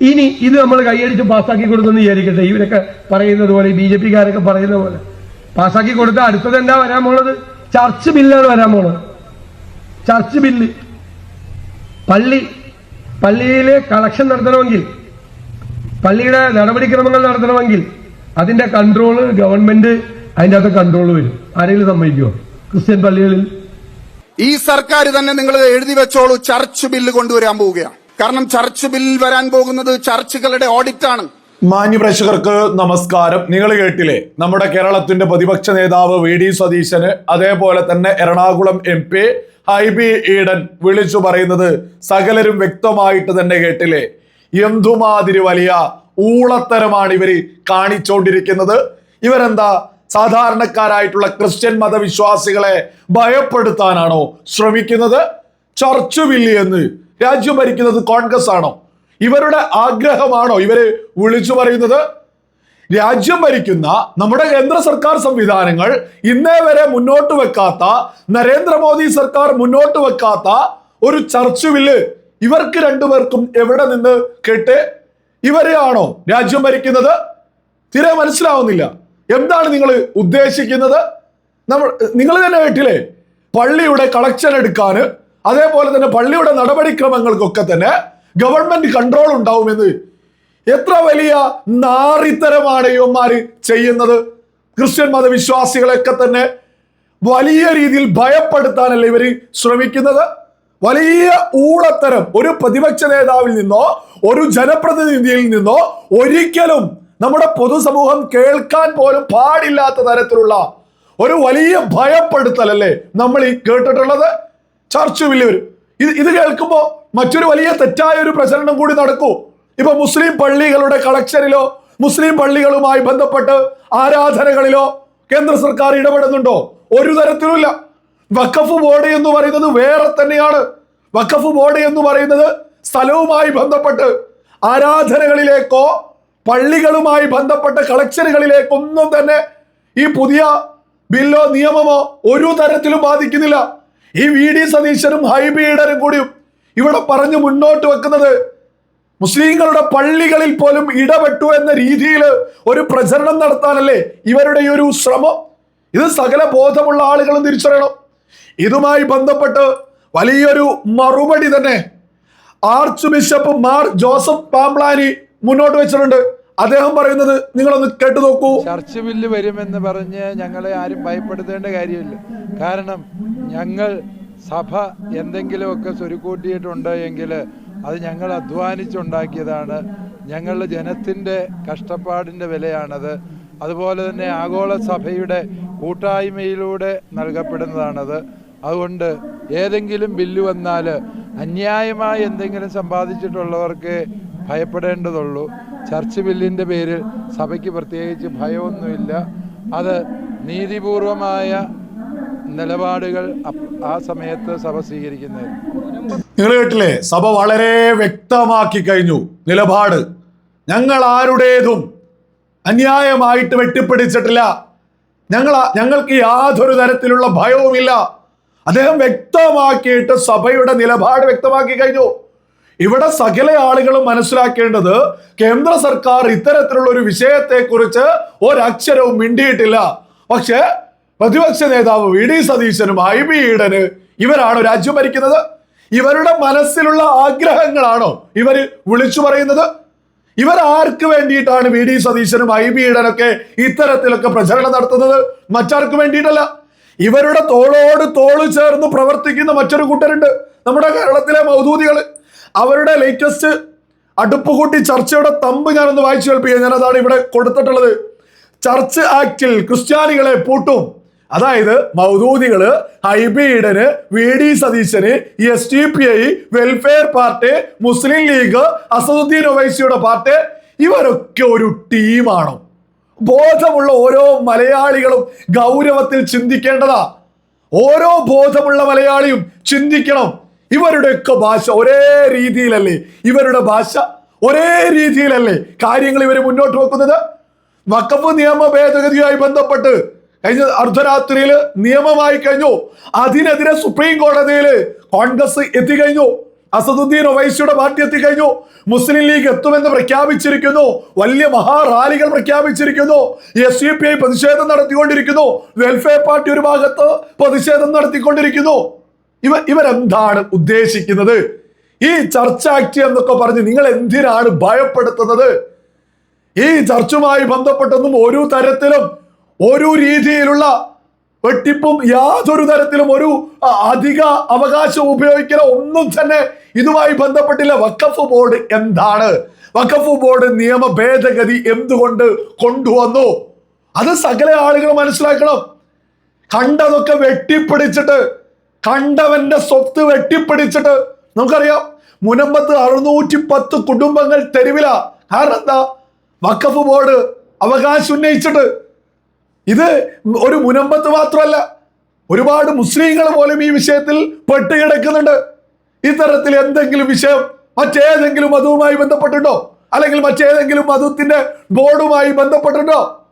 ഇനി ഇത് നമ്മൾ കൈയടിച്ച് പാസ്സാക്കി കൊടുത്തെന്ന് വിചാരിക്കട്ടെ. ഇവരൊക്കെ പറയുന്നത് പോലെ ബി ജെ പിക്കാരൊക്കെ പറയുന്ന പോലെ. പാസ്സാക്കി കൊടുത്ത അടുത്തത് എന്താ വരാൻ പോണത്? ചർച്ച് ബില്ലാണ് വരാൻ പോണത്. Church bill. പള്ളി. പള്ളിയിലെ കളക്ഷൻ നടത്തണമെങ്കിൽ പള്ളിയുടെ നടപടിക്രമങ്ങൾ നടത്തണമെങ്കിൽ അതിന്റെ കൺട്രോൾ ഗവൺമെന്റ് അതിന്റെ അകത്ത് കൺട്രോൾ വരും. ആരെങ്കിലും സമ്മതിക്കുമോ ക്രിസ്ത്യൻ പള്ളികളിൽ? ഈ സർക്കാർ തന്നെ നിങ്ങൾ എഴുതി വെച്ചോളൂ. ചർച്ച് ബില്ല് കൊണ്ടുവരാൻ പോവുകയാണ്. കാരണം ചർച്ച് ബിൽ വരാൻ പോകുന്നത് ചർച്ചുകളുടെ ഓഡിറ്റ് ഓഡിറ്റാണ്. മാന്യപ്രേക്ഷകർക്ക് നമസ്കാരം. നിങ്ങൾ കേട്ടില്ലേ? നമ്മുടെ കേരളത്തിന്റെ പ്രതിപക്ഷ നേതാവ് വി ഡി സതീശന് അതേപോലെ തന്നെ എറണാകുളം എം പി ഹൈബി ഈഡൻ വിളിച്ചു പറയുന്നത് സകലരും വ്യക്തമായിട്ട് തന്നെ കേട്ടില്ലേ? എന്തുമാതിരി വലിയ ഊളത്തരമാണ് ഇവർ കാണിച്ചുകൊണ്ടിരിക്കുന്നത് ഇവരെന്താ? സാധാരണക്കാരായിട്ടുള്ള ക്രിസ്ത്യൻ മതവിശ്വാസികളെ ഭയപ്പെടുത്താനാണോ ശ്രമിക്കുന്നത്? ചർച്ച് ബില്ല് എന്ന് രാജ്യം ഭരിക്കുന്നത് കോൺഗ്രസ് ആണോ? ഇവരുടെ ആഗ്രഹമാണോ? ഇവരെ വിളിച്ചു പറയുന്നത് രാജ്യം ഭരിക്കുന്ന നമ്മുടെ കേന്ദ്ര സർക്കാർ സംവിധാനങ്ങൾ ഇന്നേ വരെ മുന്നോട്ട് വെക്കാത്ത നരേന്ദ്രമോദി സർക്കാർ മുന്നോട്ട് വെക്കാത്ത ഒരു ചർച്ചുവിൽ ഇവർക്ക് രണ്ടുപേർക്കും എവിടെ നിന്ന് കേട്ട്? ഇവരെയാണോ രാജ്യം ഭരിക്കുന്നത്? തീരെ മനസ്സിലാവുന്നില്ല. എന്താണ് നിങ്ങൾ ഉദ്ദേശിക്കുന്നത്? നമ്മൾ നിങ്ങൾ തന്നെ കേട്ടില്ലേ? പള്ളിയുടെ കളക്ഷൻ എടുക്കാന് അതേപോലെ തന്നെ പള്ളിയുടെ നടപടിക്രമങ്ങൾക്കൊക്കെ തന്നെ ഗവൺമെന്റ് കൺട്രോൾ ഉണ്ടാവുമെന്ന് എത്ര വലിയ നാറിത്തരമാണ് ഇവന്മാര് ചെയ്യുന്നത്. ക്രിസ്ത്യൻ മതവിശ്വാസികളെയൊക്കെ തന്നെ വലിയ രീതിയിൽ ഭയപ്പെടുത്താനല്ലേ ഇവർ ശ്രമിക്കുന്നത്. വലിയ ഊളത്തരം ഒരു പ്രതിപക്ഷ നേതാവിൽ നിന്നോ ഒരു ജനപ്രതിനിധിയിൽ നിന്നോ ഒരിക്കലും നമ്മുടെ പൊതുസമൂഹം കേൾക്കാൻ പോലും പാടില്ലാത്ത തരത്തിലുള്ള ഒരു വലിയ ഭയപ്പെടുത്തലല്ലേ നമ്മൾ ഈ കേട്ടിട്ടുള്ളത്. ചർച്ച വരും ഇത് ഇത് കേൾക്കുമ്പോൾ മറ്റൊരു വലിയ തെറ്റായ ഒരു പ്രചരണം കൂടി നടക്കൂ. ഇപ്പൊ മുസ്ലിം പള്ളികളുടെ കളക്ഷനിലോ മുസ്ലിം പള്ളികളുമായി ബന്ധപ്പെട്ട് ആരാധനകളിലോ കേന്ദ്ര സർക്കാർ ഇടപെടുന്നുണ്ടോ? ഒരു തരത്തിലുമില്ല. വഖഫ് ബോർഡ് എന്ന് പറയുന്നത് വേറെ തന്നെയാണ്. വഖഫ് ബോർഡ് എന്ന് പറയുന്നത് സ്ഥലവുമായി ബന്ധപ്പെട്ട് ആരാധനകളിലേക്കോ പള്ളികളുമായി ബന്ധപ്പെട്ട കളക്ഷനുകളിലേക്കൊന്നും തന്നെ ഈ പുതിയ ബില്ലോ നിയമമോ ഒരു തരത്തിലും ബാധിക്കുന്നില്ല. ഈ വി ഡി സതീശനും ഹൈബീഡനും കൂടിയും ഇവിടെ പറഞ്ഞു മുന്നോട്ട് വെക്കുന്നത് മുസ്ലിങ്ങളുടെ പള്ളികളിൽ പോലും ഇടപെട്ടു എന്ന രീതിയിൽ ഒരു പ്രചരണം നടത്താനല്ലേ ഇവരുടെ ഒരു ശ്രമം? ഇത് സകല ബോധമുള്ള ആളുകളും തിരിച്ചറിയണം. ഇതുമായി ബന്ധപ്പെട്ട് വലിയൊരു മറുപടി തന്നെ ആർച്ച് ബിഷപ്പ് മാർ ജോസഫ് പാംപ്ലാനി മുന്നോട്ട് വെച്ചിട്ടുണ്ട്. അദ്ദേഹം പറയുന്നത് നിങ്ങളൊന്ന് കേട്ടു നോക്കൂ. ചർച്ച് ബില്ല് വരുമെന്ന് പറഞ്ഞ് ഞങ്ങളെ ആരും ഭയപ്പെടുത്തേണ്ട കാര്യമില്ല. കാരണം ഞങ്ങൾ സഭ എന്തെങ്കിലുമൊക്കെ സ്വരുക്കൂട്ടിയിട്ടുണ്ട് എങ്കിൽ അത് ഞങ്ങൾ അധ്വാനിച്ചുണ്ടാക്കിയതാണ്. ഞങ്ങളുടെ ജനത്തിന്റെ കഷ്ടപ്പാടിന്റെ വിലയാണത്. അതുപോലെ തന്നെ ആഗോള സഭയുടെ കൂട്ടായ്മയിലൂടെ നൽകപ്പെടുന്നതാണത്. അതുകൊണ്ട് ഏതെങ്കിലും ബില്ല് വന്നാൽ അന്യായമായി എന്തെങ്കിലും സമ്പാദിച്ചിട്ടുള്ളവർക്ക് ഭയപ്പെടേണ്ടതുള്ളൂ. ചർച്ച് ബില്ലിന്റെ പേരിൽ സഭയ്ക്ക് പ്രത്യേകിച്ച് ഭയമൊന്നുമില്ല. അത് നീതിപൂർവമായ നിലപാടുകൾ ആ സമയത്ത് സഭ സ്വീകരിക്കുന്നത് നിങ്ങൾ കേട്ടില്ലേ? സഭ വളരെ വ്യക്തമാക്കി കഴിഞ്ഞു. നിലപാട്. ഞങ്ങൾ ആരുടേതും അന്യായമായിട്ട് വെട്ടിപ്പിടിച്ചിട്ടില്ല. ഞങ്ങൾ ഞങ്ങൾക്ക് യാതൊരു തരത്തിലുള്ള ഭയവുമില്ല. അദ്ദേഹം വ്യക്തമാക്കിയിട്ട് സഭയുടെ നിലപാട് വ്യക്തമാക്കി കഴിഞ്ഞു. ഇവിടെ സകല ആളുകളും മനസ്സിലാക്കേണ്ടത് കേന്ദ്ര സർക്കാർ ഇത്തരത്തിലുള്ള ഒരു വിഷയത്തെക്കുറിച്ച് ഒരക്ഷരവും മിണ്ടിയിട്ടില്ല. പക്ഷെ പ്രതിപക്ഷ നേതാവ് വി. ഡി. സതീശനും ഐ. ബി. ഈഡന് ഇവരാണോ രാജ്യം ഭരിക്കുന്നത്. ഇവരുടെ മനസ്സിലുള്ള ആഗ്രഹങ്ങളാണോ ഇവർ വിളിച്ചു പറയുന്നത്? ഇവർ ആർക്ക് വേണ്ടിയിട്ടാണ് വി. ഡി. സതീശനും ഐ. ബി. ഈഡനൊക്കെ ഇത്തരത്തിലൊക്കെ പ്രചരണം നടത്തുന്നത്? മറ്റാർക്ക് വേണ്ടിയിട്ടല്ല. ഇവരുടെ തോളോട് തോൾ ചേർന്ന് പ്രവർത്തിക്കുന്ന മറ്റൊരു കൂട്ടരുണ്ട് നമ്മുടെ കേരളത്തിലെ മൗദൂദികൾ അവരുടെ ലേറ്റസ്റ്റ് അടുപ്പുകൂട്ടി ചർച്ചയുടെ തമ്പ് ഞാനൊന്ന് വായിച്ചു കേൾപ്പിക്കുക ഞാൻ അതാണ് ഇവിടെ കൊടുത്തിട്ടുള്ളത്. ചർച്ച് ആക്ടിൽ ക്രിസ്ത്യാനികളെ പൂട്ടും. അതായത് മൗദൂദികൾ ഹൈബീഡന് V D Satheesan S T P I welfare party Muslim League Asaduddin ഒവൈസിയുടെ party ഇവരൊക്കെ ഒരു ടീമാണോ. ബോധമുള്ള ഓരോ മലയാളികളും ഗൗരവത്തിൽ ചിന്തിക്കേണ്ടതാ. ഓരോ ബോധമുള്ള മലയാളിയും ചിന്തിക്കണം. ഇവരുടെയൊക്കെ ഭാഷ ഒരേ രീതിയിലല്ലേ? ഇവരുടെ ഭാഷ ഒരേ രീതിയിലല്ലേ? കാര്യങ്ങൾ ഇവർ മുന്നോട്ട് വെക്കുന്നത്? വഖഫ് നിയമ ഭേദഗതിയുമായി ബന്ധപ്പെട്ട് കഴിഞ്ഞ അർദ്ധരാത്രിയിൽ നിയമമായി കഴിഞ്ഞു. അതിനെതിരെ സുപ്രീം കോടതിയിൽ കോൺഗ്രസ് എത്തിക്കഴിഞ്ഞു. അസദുദ്ദീൻ ഒവൈസിയുടെ പാർട്ടി എത്തിക്കഴിഞ്ഞു. മുസ്ലിം ലീഗ് എത്തുമെന്ന് പ്രഖ്യാപിച്ചിരിക്കുന്നു. വലിയ മഹാറാലികൾ പ്രഖ്യാപിച്ചിരിക്കുന്നു. എസ് യു പി ഐ പ്രതിഷേധം നടത്തിക്കൊണ്ടിരിക്കുന്നു. വെൽഫെയർ പാർട്ടി ഒരു ഭാഗത്ത് പ്രതിഷേധം നടത്തിക്കൊണ്ടിരിക്കുന്നു. ഇവ ഇവരെന്താണ് ഉദ്ദേശിക്കുന്നത്? ഈ ചർച്ച ആക്ട് എന്നൊക്കെ പറഞ്ഞ് നിങ്ങൾ എന്തിനാണ് ഭയപ്പെടുത്തുന്നത്? ഈ ചർച്ചുമായി ബന്ധപ്പെട്ടൊന്നും ഒരു തരത്തിലും ഒരു രീതിയിലുള്ള വെട്ടിപ്പും യാതൊരു തരത്തിലും ഒരു അധിക അവകാശം ഉപയോഗിക്കലോ ഒന്നും തന്നെ ഇതുമായി ബന്ധപ്പെട്ടില്ല. വക്കഫ് ബോർഡ് എന്താണ്? വക്കഫ് ബോർഡ് നിയമ ഭേദഗതി എന്തുകൊണ്ട് കൊണ്ടുവന്നു? അത് സകല ആളുകൾ മനസ്സിലാക്കണം. കണ്ടതൊക്കെ വെട്ടിപ്പിടിച്ചിട്ട് കണ്ടവന്റെ സ്വത്ത് വെട്ടിപ്പിടിച്ചിട്ട് നമുക്കറിയാം മുനമ്പത്ത് അറുന്നൂറ്റി പത്ത് കുടുംബങ്ങൾ തെരുവില. കാരണം എന്താ? വക്കഫ് ബോർഡ് അവകാശം ഉന്നയിച്ചിട്ട്. ഇത് ഒരു മുനമ്പത്ത് മാത്രമല്ല ഒരുപാട് മുസ്ലിങ്ങൾ പോലും ഈ വിഷയത്തിൽ പെട്ടുകിടക്കുന്നുണ്ട് ഇത്തരത്തിൽ എന്തെങ്കിലും വിഷയം മറ്റേതെങ്കിലും മതവുമായി ബന്ധപ്പെട്ടുണ്ടോ? അല്ലെങ്കിൽ മറ്റേതെങ്കിലും മതത്തിന്റെ ബോർഡുമായി ബന്ധപ്പെട്ടുണ്ടോ?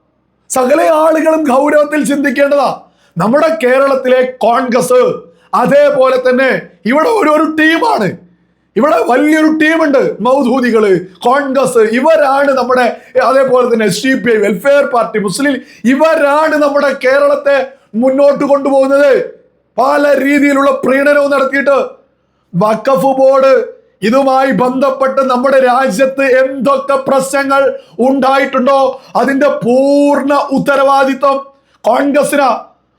സകല ആളുകളും ഗൗരവത്തിൽ ചിന്തിക്കേണ്ടതാ. നമ്മുടെ കേരളത്തിലെ കോൺഗ്രസ് അതേപോലെ തന്നെ ഇവിടെ ഒരു ഒരു ടീമാണ്. ഇവിടെ വലിയൊരു ടീമുണ്ട് മൗദൂദികൾ കോൺഗ്രസ് ഇവരാണ് നമ്മുടെ അതേപോലെ തന്നെ S D P I welfare party മുസ്ലിം ഇവരാണ് നമ്മുടെ കേരളത്തെ മുന്നോട്ട് കൊണ്ടുപോകുന്നത്. പല രീതിയിലുള്ള പ്രീണനവും നടത്തിയിട്ട് വക്കഫ് ബോർഡ് ഇതുമായി ബന്ധപ്പെട്ട് നമ്മുടെ രാജ്യത്ത് എന്തൊക്കെ പ്രശ്നങ്ങൾ ഉണ്ടായിട്ടുണ്ടോ? അതിന്റെ പൂർണ ഉത്തരവാദിത്വം കോൺഗ്രസിനാ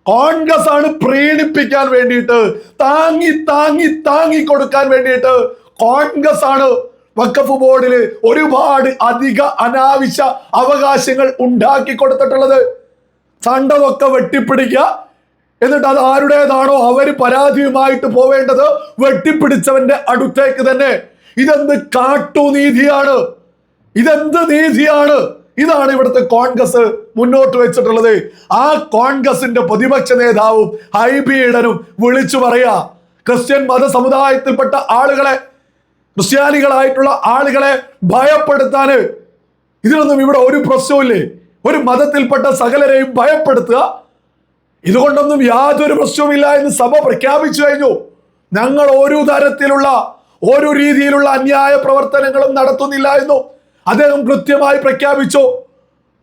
കോൺഗ്രസ് ആണ് പ്രീണിപ്പിക്കാൻ വേണ്ടിയിട്ട് താങ്ങി താങ്ങി താങ്ങി കൊടുക്കാൻ വേണ്ടിയിട്ട് കോൺഗ്രസ് ആണ് വക്കഫ് ബോർഡിൽ ഒരുപാട് അധിക അനാവശ്യ അവകാശങ്ങൾ ഉണ്ടാക്കി കൊടുത്തിട്ടുള്ളത്. സണ്ടതൊക്കെ വെട്ടിപ്പിടിക്കുക. എന്നിട്ട് അത് ആരുടേതാണോ അവർ പരാതിയുമായിട്ട് പോവേണ്ടത് വെട്ടിപ്പിടിച്ചവന്റെ അടുത്തേക്ക് തന്നെ. ഇതെന്ത് കാട്ടുനീതിയാണ്? ഇതെന്ത് നീതിയാണ്? ഇതാണ് ഇവിടുത്തെ കോൺഗ്രസ് മുന്നോട്ട് വെച്ചിട്ടുള്ളത്. ആ കോൺഗ്രസിന്റെ പ്രതിപക്ഷ നേതാവും ഹൈബിയിടനും വിളിച്ചു പറയാ ക്രിസ്ത്യൻ മത സമുദായത്തിൽപ്പെട്ട ആളുകളെ ക്രിസ്ത്യാനികളായിട്ടുള്ള ആളുകളെ ഭയപ്പെടുത്താന് ഇതിനൊന്നും ഇവിടെ ഒരു പ്രശ്നവുമില്ലേ? ഒരു മതത്തിൽപ്പെട്ട സകലരെയും ഭയപ്പെടുത്തുക. ഇതുകൊണ്ടൊന്നും യാതൊരു പ്രശ്നവുമില്ല എന്ന് സഭ പ്രഖ്യാപിച്ചു കഴിഞ്ഞു. ഞങ്ങൾ ഒരു തരത്തിലുള്ള ഒരു രീതിയിലുള്ള അന്യായ പ്രവർത്തനങ്ങളും നടത്തുന്നില്ല എന്നു അദ്ദേഹം കൃത്യമായി പ്രഖ്യാപിച്ചു.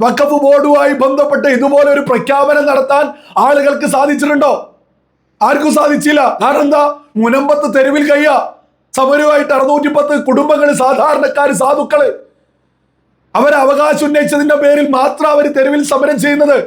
വഖഫ് ബോർഡുമായി ബന്ധപ്പെട്ട് ഇതുപോലെ ഒരു പ്രഖ്യാപനം നടത്താൻ ആളുകൾക്ക് സാധിച്ചിട്ടുണ്ടോ? ആർക്കും സാധിച്ചില്ല. കാരണം എന്താ? മുനമ്പത്ത് തെരുവിൽ കയ്യ. സമരമായിട്ട് അറുന്നൂറ്റി പത്ത് കുടുംബങ്ങൾ സാധാരണക്കാർ സാധുക്കൾ. അവരെ അവകാശം ഉന്നയിച്ചതിന്റെ പേരിൽ മാത്രം അവർ തെരുവിൽ സമരം ചെയ്യുന്നത്.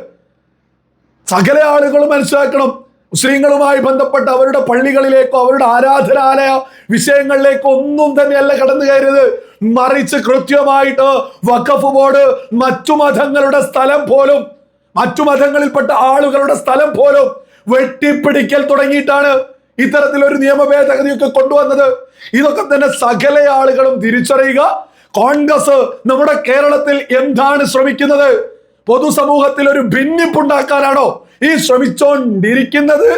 സകല ആളുകളും മനസ്സിലാക്കണം. മുസ്ലിങ്ങളുമായി ബന്ധപ്പെട്ട അവരുടെ പള്ളികളിലേക്കോ അവരുടെ ആരാധനാലയ വിഷയങ്ങളിലേക്കോ ഒന്നും തന്നെയല്ല കടന്നു കയറിയത്. മറിച്ച് കൃത്യമായിട്ട് വഖഫ് ബോർഡ് മറ്റു മതങ്ങളുടെ സ്ഥലം പോലും മറ്റു മതങ്ങളിൽപ്പെട്ട ആളുകളുടെ സ്ഥലം പോലും വെട്ടിപ്പിടിക്കൽ തുടങ്ങിയിട്ടാണ് ഇത്തരത്തിലൊരു നിയമ ഭേദഗതിയൊക്കെ കൊണ്ടുവന്നത്. ഇതൊക്കെ തന്നെ സകല ആളുകളും തിരിച്ചറിയുക. കോൺഗ്രസ് നമ്മുടെ കേരളത്തിൽ എന്താണ് ശ്രമിക്കുന്നത്? പൊതുസമൂഹത്തിൽ ഒരു ഭിന്നിപ്പുണ്ടാക്കാനാണോ ഈ ശ്രമിച്ചോണ്ടിരിക്കുന്നത്